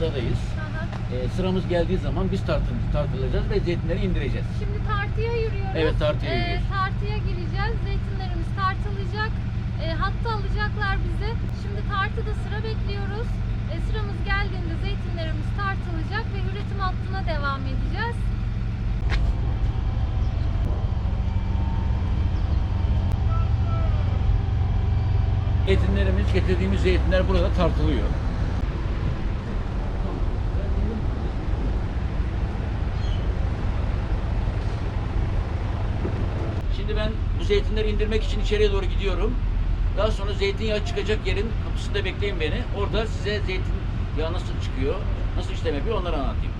Sıradayız. Ee, sıramız geldiği zaman biz tartın, tartılacağız ve zeytinleri indireceğiz. Şimdi tartıya yürüyoruz. Evet, tartıya E, yürüyoruz. tartıya gireceğiz, zeytinlerimiz tartılacak. E, hatta alacaklar bizi. Şimdi tartıda sıra bekliyoruz. E, sıramız geldiğinde zeytinlerimiz tartılacak ve üretim hattına devam edeceğiz. Zeytinlerimiz, getirdiğimiz zeytinler burada tartılıyor. Şimdi ben bu zeytinleri indirmek için içeriye doğru gidiyorum. Daha sonra zeytinyağı çıkacak yerin kapısında bekleyin beni. Orada size zeytinyağı nasıl çıkıyor, nasıl işlem yapıyor onları anlatayım.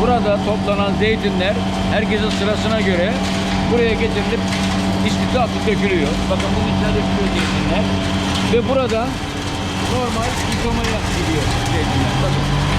Burada toplanan zeytinler herkesin sırasına göre buraya getirilip istifi atıp dökülüyor. Bakın bunun içine dökülüyor zeytinler. Ve burada normal yıkamaya gidiyor zeytinler. Bakın.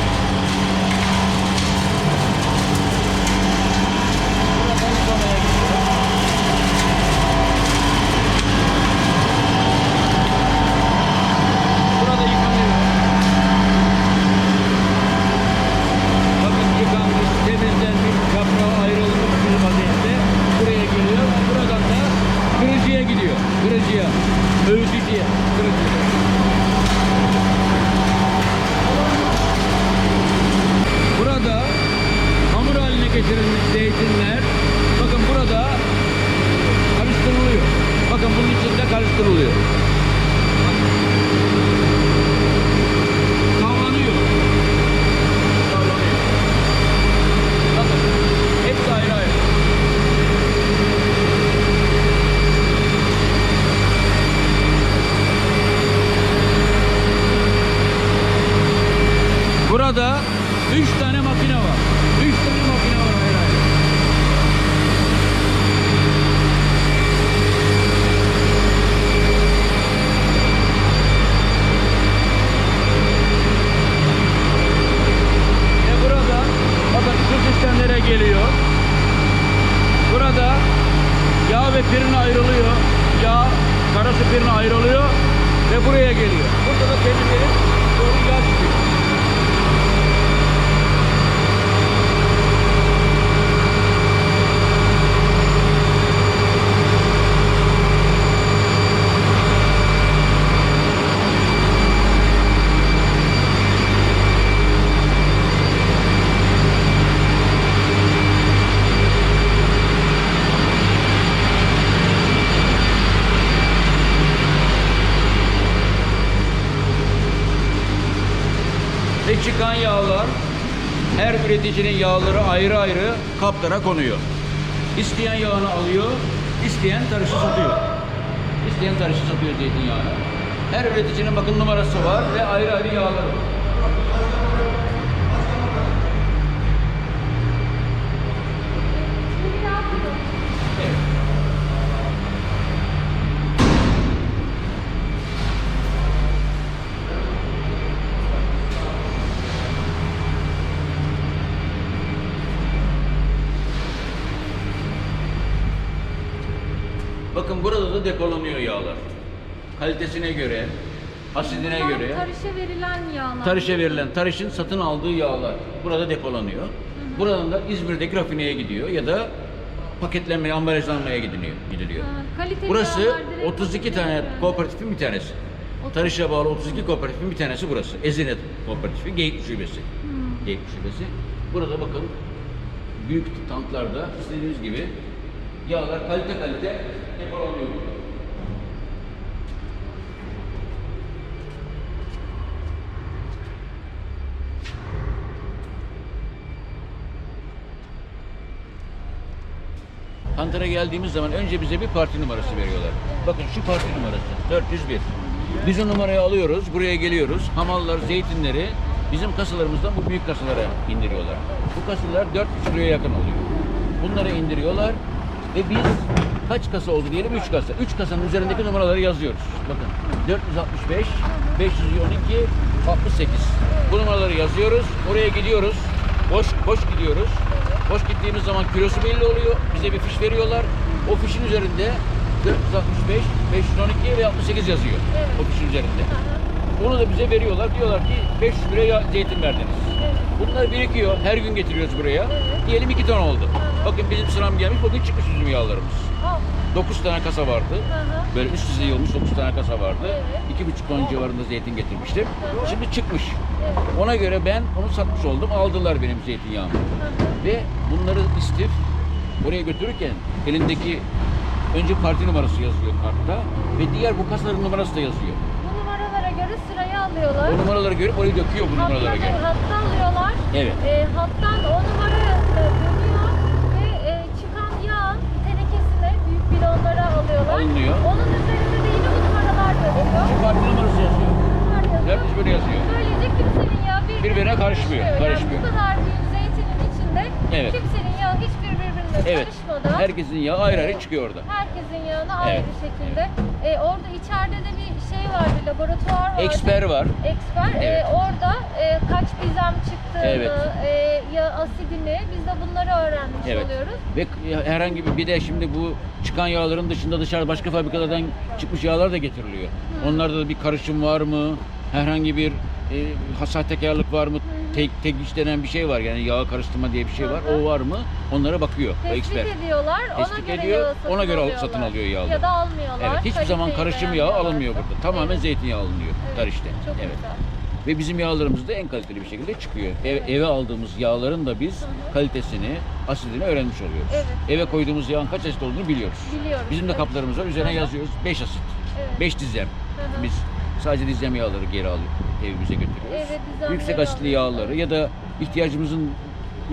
Ve çıkan yağlar Her üreticinin yağları ayrı ayrı kaplara konuyor. İsteyen yağını alıyor, isteyen tarışı satıyor. İsteyen tarışı satıyor zeytinyağını. Her üreticinin bakın numarası var ve ayrı ayrı yağları var. Bakın burada da depolanıyor yağlar. Kalitesine göre, asidine Bunlar göre, Tarışa verilen yağlar. tarışa verilen, tarışın satın aldığı yağlar burada depolanıyor. Buradan da İzmir'deki rafineye gidiyor ya da paketlenmeye, ambalajlanmaya gidiliyor. gidiliyor. Ha, Burası yağlar direkt 32 paketlenir tane kooperatifin bir tanesi. Tarış'a bağlı 32 kooperatifin bir tanesi burası. Ezine Kooperatifi, Geyikli Şubesi. Hmm. Geyikli Şubesi. Burada bakın büyük tanklarda istediğiniz gibi yağlar kalite kalite Kantar'a geldiğimiz zaman önce bize bir parti numarası veriyorlar. Bakın şu parti numarası 401. Biz o numarayı alıyoruz, buraya geliyoruz. Hamallar, zeytinleri bizim kasalarımızdan bu büyük kasalara indiriyorlar. Bu kasalar 400 kiloya yakın oluyor. Bunları indiriyorlar ve biz kaç kasa oldu diyelim 3 kasa. 3 kasanın üzerindeki numaraları yazıyoruz. Bakın 465, 512, 68. Bu numaraları yazıyoruz. Oraya gidiyoruz. Boş boş gidiyoruz. Boş gittiğimiz zaman kilosu belli oluyor. Bize bir fiş veriyorlar. O fişin üzerinde 465, 512 ve 68 yazıyor. Evet. O fişin üzerinde. Onu da bize veriyorlar. Diyorlar ki 500 liraya ya- zeytin verdiniz. evet. Bunlar birikiyor. Her gün getiriyoruz buraya. Evet. Diyelim 2 ton oldu. Aha. Bakın bizim sıram gelmiş. Bugün çıkmış üzüm yağlarımız. Al. 9 tane kasa vardı. Aha. Böyle üst üste yığılmış 9 tane kasa vardı. Evet. 2,5 ton civarında zeytin getirmiştim. Aha. Şimdi çıkmış. Evet. Ona göre ben onu satmış oldum. Aldılar benim zeytinyağımı. Aha. Ve bunları istif oraya götürürken elindeki önce parti numarası yazıyor kartta ve diğer bu kasaların numarası da yazıyor. Bu numaralara göre sırayı alıyorlar. O numaraları görüp orayı döküyor bu numaralara göre. hatta alıyorlar. Evet. E, hattan o numara e, dönüyor ve e, çıkan yağın tenekesine büyük bidonlara alıyorlar. Alınıyor. Onun üzerinde de yine bu numaralar dönüyor. Şu parti numarası yazıyor. Yazıyor. Yüz böyle yazıyor. Böylece kimsenin yağı birbirine, Birbirine karışmıyor, karışmıyor. Yani bu kadar büyük zeytinin içinde Evet. kimsenin yağı hiçbir birbirine Evet. karışmadan Herkesin yağı ayrı ayrı çıkıyor orada. herkesin yağını ayrı Evet. şekilde. E, orada içeride de bir şey var, bir laboratuvar var. Eksper var. Eksper. E, Evet. orada e, kaç bizem çıktığını, Evet. e, ya asidini biz de bunları öğrenmiş Evet. oluyoruz. Ve herhangi bir bir de şimdi bu çıkan yağların dışında dışarı başka fabrikalardan çıkmış yağlar da getiriliyor. Onlarda da bir karışım var mı? Herhangi bir e, sahtekarlık var mı? Tek tek iş denen bir şey var yani yağ karıştırma diye bir şey var. Hı hı. O var mı? Onlara bakıyor Tespit eksper. ediyorlar, ona Tespit göre ediyor, yağı satın ona göre al- alıyorlar. satın alıyor yağları. Ya da almıyorlar. Evet, hiçbir zaman kaliteyi karışım yağı alınmıyor beğenmiyorlarsa. burada. Tamamen zeytinyağı alınıyor Evet, Tariş'te. Çok evet. güzel. Ve bizim yağlarımız da en kaliteli bir şekilde çıkıyor. Ev, Evet. Eve aldığımız yağların da biz Hı hı. kalitesini, asidini öğrenmiş oluyoruz. Evet. Eve koyduğumuz yağın kaç asit olduğunu biliyoruz. Biliyoruz. Bizim de Evet. kaplarımız var. Üzerine Hı hı. yazıyoruz 5 asit. Evet. 5 dizem. Hı hı. Biz sadece dizem yağları geri alıp evimize götürüyoruz. Evet, Yüksek asitli yağları ya da ihtiyacımızın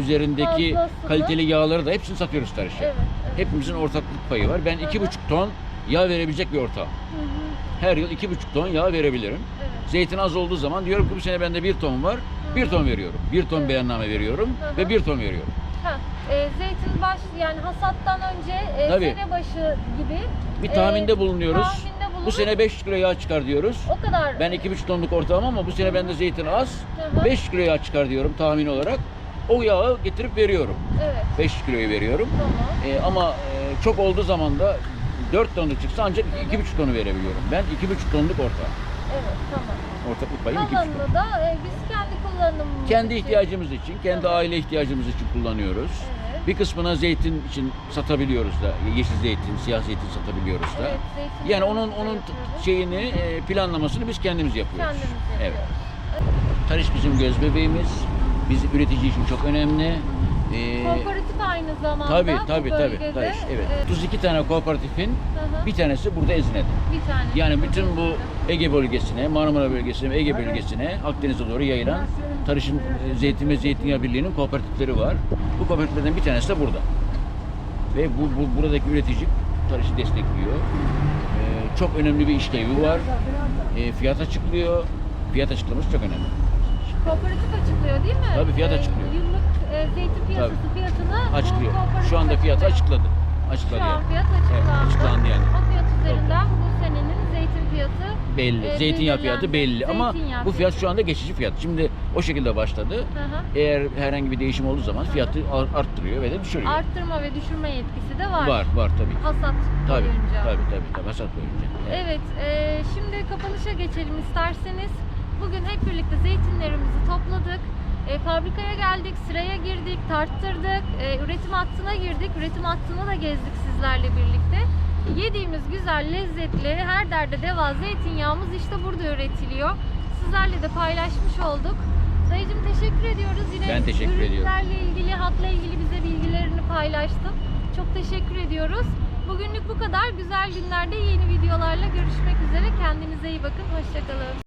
üzerindeki Fazlasını. kaliteli yağları da hepsini satıyoruz tarışa. Evet, evet. Hepimizin ortaklık payı var. Ben Hı hı. iki buçuk ton yağ verebilecek bir ortağım. Hı hı. Her yıl iki buçuk ton yağ verebilirim. Evet. Zeytin az olduğu zaman diyorum ki bu sene bende bir ton var. Bir ton veriyorum. Bir ton Evet. beyanname veriyorum Hı hı. ve bir ton veriyorum. Ha, e, zeytin baş yani hasattan önce e, Tabii. sene başı gibi Bir e, tahminde bulunuyoruz. tahminde bulunup Bu sene 500 kilo yağ çıkar diyoruz. o kadar Ben iki buçuk tonluk ortağım ama bu sene bende zeytin az. Hı hı. 500 kilo yağ çıkar diyorum tahmin olarak. O yağı getirip veriyorum. evet 500 kiloyu veriyorum. tamam. E, ama e, çok olduğu zaman da 4 tonluk çıksa ancak iki buçuk tonu verebiliyorum. Ben iki buçuk tonluk ortağım. Evet tamam. Ortaklık payım iki buçuk ton. Kalanını da e, biz kendi kullanımımız Kendi için- ihtiyacımız için, kendi aile ihtiyacımız için kullanıyoruz. Evet. Bir kısmına zeytin için satabiliyoruz da, yeşil zeytin, siyah zeytin satabiliyoruz da. Evet, zeytin Yani onun onun yapıyoruz. şeyini, e, planlamasını biz kendimiz yapıyoruz. kendimiz Evet. yapıyoruz. Tarış bizim göz bebeğimiz. Biz üretici için çok önemli. Ee, Kooperatif aynı zamanda Tabii bu tabii tabii. bölgede. tabii evet. Ee, 32 tane kooperatifin hı, bir tanesi burada Ezine'de. bir tane. Yani bütün bu Ege bölgesine, Marmara bölgesine, Ege bölgesine, Akdeniz'e doğru yayılan Tarışın e, Zeytin ve Zeytinyağı Birliği'nin kooperatifleri var. Bu kooperatiflerden bir tanesi de burada. Ve bu, bu buradaki üretici Tarış'ı destekliyor. Ee, çok önemli bir işlevi var. Ee, fiyat açıklıyor. Fiyat açıklaması çok önemli. Kooperatif açıklıyor değil mi? Tabii, fiyat Ee, açıklıyor. E, zeytin piyasası fiyatını bu Açıklıyor. kooperatif Şu anda fiyatı açıkladı. Açıkladı Şu an fiyat Evet, açıklandı. açıklandı yani. O fiyat üzerinden bu senenin zeytin fiyatı Belli. e, Zeytinyağı fiyatı belli ama Zeytinyağı bu fiyat şu anda geçici fiyat. Şimdi o şekilde başladı. Hı hı. Eğer herhangi bir değişim olduğu zaman fiyatı ar- arttırıyor ve de düşürüyor. Arttırma ve düşürme yetkisi de var. Var, var tabii. Hasat Tabii, boyunca. tabii, tabii, tabii. Hasat boyunca. Evet. Evet, e, şimdi kapanışa geçelim isterseniz. Bugün hep birlikte zeytinlerimizi topladık. E, fabrikaya geldik, sıraya girdik, tarttırdık, e, üretim hattına girdik, üretim hattını da gezdik sizlerle birlikte. Yediğimiz güzel, lezzetli, her derde deva zeytinyağımız işte burada üretiliyor. Sizlerle de paylaşmış olduk. Dayıcım teşekkür ediyoruz. Yine Ben teşekkür ediyorum. ürünlerle ilgili, hatla ilgili bize bilgilerini paylaştın. Çok teşekkür ediyoruz. Bugünlük bu kadar. Güzel günlerde yeni videolarla görüşmek üzere. Kendinize iyi bakın. Hoşçakalın.